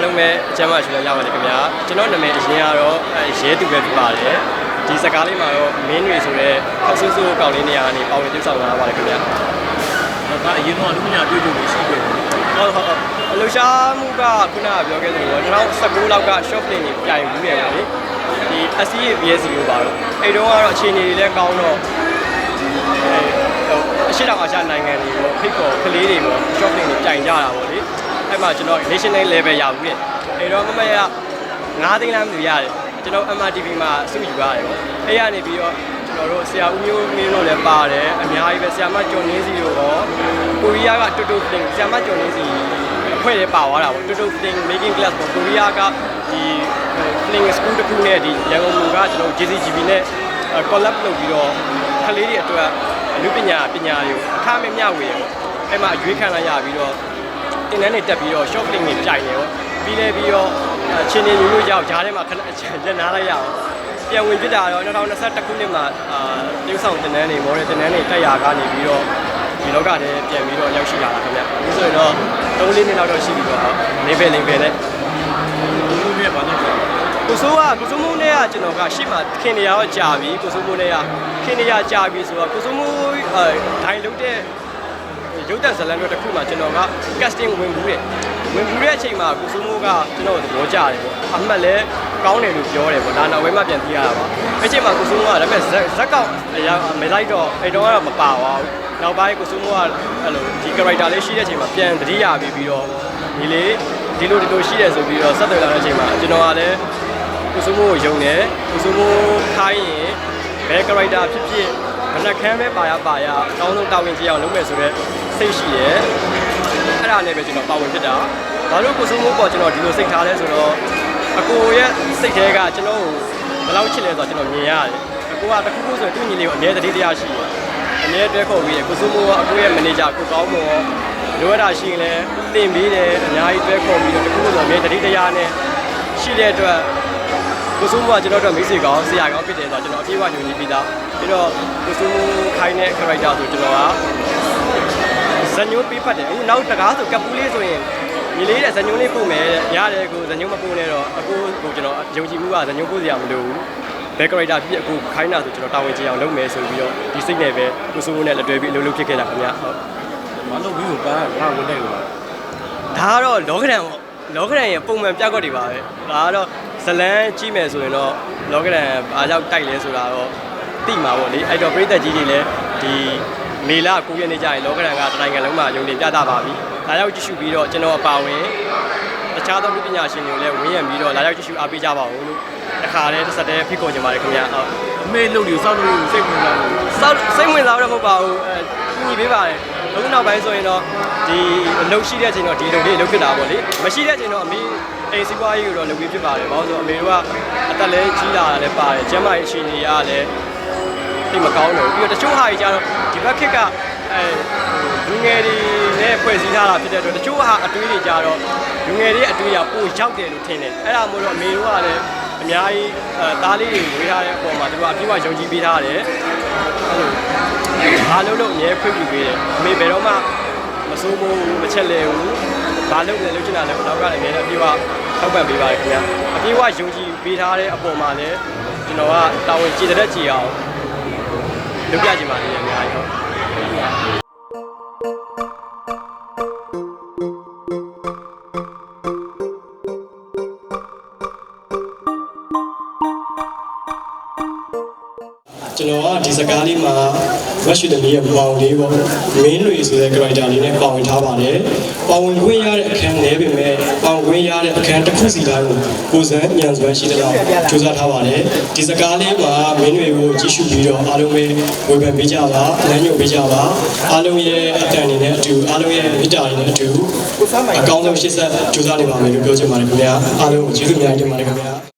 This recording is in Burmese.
င်္ဂလာပါခင်ဗျာအားလုံးပဲအကျမ်းမရှိလဲရပါတယ်ခင်ဗျာကျွန်တော်နာမည်အရင်ကတော့အဲရဲသူပဲဖြစ်ပါတယ်ဒီစကားလေးမှာတော့မင်းတွေဆိုတဲ့ခောက်ဆူဆူကောင်းလေးနေရာကနေပါဝင်ပြုဆောင်လာပါတယ်ခင်ဗျာဒါအရင်တော့လူပညာတွေ့ကြုံနေရှိခဲ့တယ်ဟုတ်ဟုတ်ဟုတ်အလှူရှားမှုကခုနကပြောခဲ့သလို2019လောက်က short film တွေပြိုင်ဘူးရပါလေဒီ SCA BSC လို့ပါတော့အဲ့တော့ကတော့အခြေအနေတွေလည်းကောင်းတော့အဲဟိုအရှိတောင်အာရှနိုင်ငံတွေပေါ့ဖိတ်ခေါ်ကလေးတွေပေါ့ short film တွေပြိုင်ကြတာပေါ့လေ အဲ့မှာကျွန်တော် national level ရဘူးတဲ့အဲ့တော့မမရ9သိန်းလမ်းမျိုးရတယ်ကျွန်တော် MRTV မှာစုယူရတယ်ပေါ့အဲ့ရနေပြီးတော့ကျွန်တော်တို့ဆရာဦးမျိုးမင်းတို့လည်းပါတယ်အများကြီးပဲဆရာမကျော်နင်းစီတို့ရောကိုရီးယားကတူတူ film ဆရာမကျော်နင်းစီအဖွဲ့တွေပါသွားတာပေါ့တူတူ film making class ပေါ့ကိုရီးယားကဒီ film school တစ်ခုနဲ့ဒီရန်ကုန်မြို့ကကျွန်တော် JCGB နဲ့ collab လုပ်ပြီးတော့ကလေးတွေအတွက်အနုပညာပညာတွေကိုအခမဲ့မျှဝေရပေါ့အဲ့မှာအရွေးခံလိုက်ရပြီးတော့ တင်တန်းတွေတက်ပြီးတော့ short film တွေပြိုင်တယ်ပေါ့ပြီးလဲပြီးတော့အချင်းချင်းမျိုးမျိုးကြောက်ဂျားထဲမှာခဏအချက်လက်နားလိုက်ရအောင်ပြန်ဝင်ပြစ်တာတော့2021ခုနှစ်မှာအာတိ ਉ ဆောင်တင်တန်းတွေမော်ဒယ်တင်တန်းတွေတက်ရာကနေပြီးတော့ဒီလောကထဲပြန်ပြီးတော့ရောက်ရှိလာတာခင်ဗျအခုဆိုရင်တော့3-4နှစ်လောက်တော့ရှိပြီပေါ့နေပဲနေပဲနဲ့လူတွေဘာလို့လဲကိုစိုးကကိုစိုးမိုးနဲ့ကကျွန်တော်ကရှေ့မှာခင်နေရတော့ကြာပြီကိုစိုးမိုးနဲ့ကခင်နေရကြာပြီဆိုတော့ကိုစိုးမိုးအဲဒိုင်လုံးတဲ့ ရုပ်တံဇလန်တို့တစ်ခုမှကျွန်တော်က casting ဝင်ဘူးတဲ့ဝင်ဘူးတဲ့အချိန်မှာကိုစိုးမိုးကကျွန်တော်ကိုသဘောကျတယ်ပေါ့အမှတ်လည်းကောင်းတယ်လို့ပြောတယ်ပေါ့ဒါနောက်ဝဲမှပြန်သိရတာပါအဲ့ချိန်မှာကိုစိုးမိုးကဒါပေမဲ့ဇက်ဇက်ကောက်အရာမလိုက်တော့အဲ့တော့ကတော့မပါပါဘူးနောက်ပိုင်းကိုစိုးမိုးကအဲ့လိုဒီ character လေးရှိတဲ့အချိန်မှာပြန်သတိရပြီးပြီးတော့ဒီလေဒီလိုဒီလိုရှိတယ်ဆိုပြီးတော့ဆက်သွယ်လာတဲ့အချိန်မှာကျွန်တော်ကလည်းကိုစိုးမိုးကိုယုံတယ်ကိုစိုးမိုးခိုင်းရင်ဘယ် character ဖြစ်ဖြစ်မနှက်ခမ်းပဲပါရပါရအကောင်းဆုံးတာဝန်ကြည့်အောင်လုပ်မယ်ဆိုတော့ စိတ်ရှိတယ်အဲ့ဒါနဲ့ပဲကျွန်တော်ပါဝင်ဖြစ်တာဘာလို့ကိုစိုးမိုးပေါ်ကျွန်တော်ဒီလိုစိတ်ထားလဲဆိုတော့အကိုရဲ့စိတ်ထဲကကျွန်တော်ကိုဘယ်လောက်ချစ်လဲဆိုတော့ကျွန်တော်မြင်ရတယ်အကိုကတခုခုဆိုရင်သူ့ညီလေးကိုအမြဲတတိတရားရှိတယ်အမြဲတွဲခေါ်ပြီးတယ်ကိုစိုးမိုးကအကိုရဲ့မန်နေဂျာကိုကောင်းမော်လိုရတာရှိရင်လည်းတင်ပေးတယ်အများကြီးတွဲခေါ်ပြီးတော့တခုခုဆိုအမြဲတတိတရားနဲ့ရှိတဲ့အတွက်ကိုစိုးမိုးကကျွန်တော်တို့မိတ်ဆွေကောင်းဆရာကောင်းဖြစ်တယ်ဆိုတော့ကျွန်တော်အပြည့်အဝယုံကြည်ပြီးသားပြီးတော့ကိုစိုးမိုးခိုင်းတဲ့ character ဆိုကျွန်တော်က ဇညုံးပေးဖတ်တယ်အခုနောက်တကားဆိုကပ်ပူးလေးဆိုရင်ညီလေးတဲ့ဇညုံးလေးပို့မယ်ရတယ်ကိုဇညုံးမပို့နဲ့တော့အခုကိုကျွန်တော်ယုံကြည်မှုကဇညုံးပို့စရာမလိုဘူးဘယ် character ဖြစ်ဖြစ်အခုခိုင်းတာဆိုကျွန်တော်တာဝန်ကျအောင်လုပ်မယ်ဆိုပြီးတော့ဒီစိတ်နဲ့ပဲကိုစိုးမိုးနဲ့လက်တွဲပြီးအလုပ်လုပ်ဖြစ်ခဲ့တာခင်ဗျာဟုတ်ဘာလို့ပြီးတော့ကားငါဝင်နေလို့ဒါကတော့လောကဒန်ပေါ့လောကဒန်ရဲ့ပုံမှန်ပြကွက်တွေပါပဲဒါကတော့ဇလန်းကြည့်မယ်ဆိုရင်တော့လောကဒန်အားကြောင့်တိုက်လဲဆိုတာတော့သိမှာပေါ့လေအဲ့တော့ပြည်သက်ကြီးတွေလည်းဒီ မေလ9ရက်နေ့ကျရင်လောကဒန်ကတနိုင်ငံလုံးမှာယုံတင်ပြသပါပြီဒါရောက်ကြည့်ရှုပြီးတော့ကျွန်တော်အပါဝင်တခြားသောလူပညာရှင်တွေလည်းဝင်းရံပြီးတော့လာရောက်ကြည့်ရှုအားပေးကြပါဦးလို့တခါတည်းတစ်ဆက်တည်းဖိတ်ခေါ်ကြပါတယ်ခင်ဗျာဟုတ်အမေလုပ်လို့စောက်လို့စိတ်ဝင်စားလို့စောက်စိတ်ဝင်စားတော့မဟုတ်ပါဘူးအဲကူညီပေးပါတယ်အခုနောက်ပိုင်းဆိုရင်တော့ဒီအလုပ်ရှိတဲ့အချိန်တော့ဒီအလုပ်လေးအလုပ်ဖြစ်တာပေါ့လေမရှိတဲ့အချိန်တော့အမေအိမ်စီးပွားရေးကိုတော့လုပ်ပြီးဖြစ်ပါတယ်ဘာလို့ဆိုအမေတို့ကအသက်လည်းကြီးလာတာလည်းပါတယ်ကျန်းမာရေးအခြေအနေကလည်း တိတ်မကောင်းတော့ဘူးပြီးတော့တချို့ဟာကြီးကြတော့ဒီဘက်ခက်ကအဲလူငယ်တွေနဲ့ဖွဲ့စည်းထားတာဖြစ်တဲ့အတွက်တချို့ဟာအတွေးတွေကြတော့လူငယ်တွေအတွေးကပိုရောက်တယ်လို့ထင်တယ်အဲ့ဒါမို့လို့အမေတို့ကလည်းအများကြီးအဲသားလေးတွေဝေးထားတဲ့အပေါ်မှာသူတို့ကအပြည့်အဝယုံကြည်ပေးထားတယ်ဘာလို့လို့အမြဲခွင့်ပြုပေးတယ်အမေဘယ်တော့မှမစိုးမိုးဘူးမချက်လဲဘူးဘာလို့လဲလို့ချင်တာလဲနောက်ကလည်းအမြဲတမ်းအပြေးဝထောက်ပံ့ပေးပါတယ်ခင်ဗျာအပြေးဝယုံကြည်ပေးထားတဲ့အပေါ်မှာလည်းကျွန်တော်ကတာဝန်ကြည်တဲ့ကြည်အောင် လုပ်ပြချင်ပါတယ်အများ ကျွန်တော်ကဒီစကားလေးမှာမက်ရှိသမီးရဲ့ဘောင်လေးပေါ့မင်းတွေဆိုတဲ့ character လေးနဲ့ပါဝင်ထားပါတယ်ပါဝင်ခွင့်ရတဲ့အခန်းလဲပေမဲ့ပါဝင်ခွင့်ရတဲ့အခန်းတစ်ခုစီတိုင်းကိုကိုယ်စံညံစွမ်းရှိတဲ့လောက်ကြိုးစားထားပါတယ်ဒီစကားလေးမှာမင်းတွေကိုကြည့်ရှုပြီးတော့အားလုံးပဲဝေဖန်ပေးကြပါလမ်းညွှန်ပေးကြပါအားလုံးရဲ့အတန်တွေနဲ့အတူအားလုံးရဲ့မေတ္တာတွေနဲ့အတူအကောင်းဆုံးရှေ့ဆက်ကြိုးစားနေပါမယ်လို့ပြောချင်ပါတယ်ခင်ဗျာအားလုံးကိုကျေးဇူးများတင်ပါတယ်ခင်ဗျာ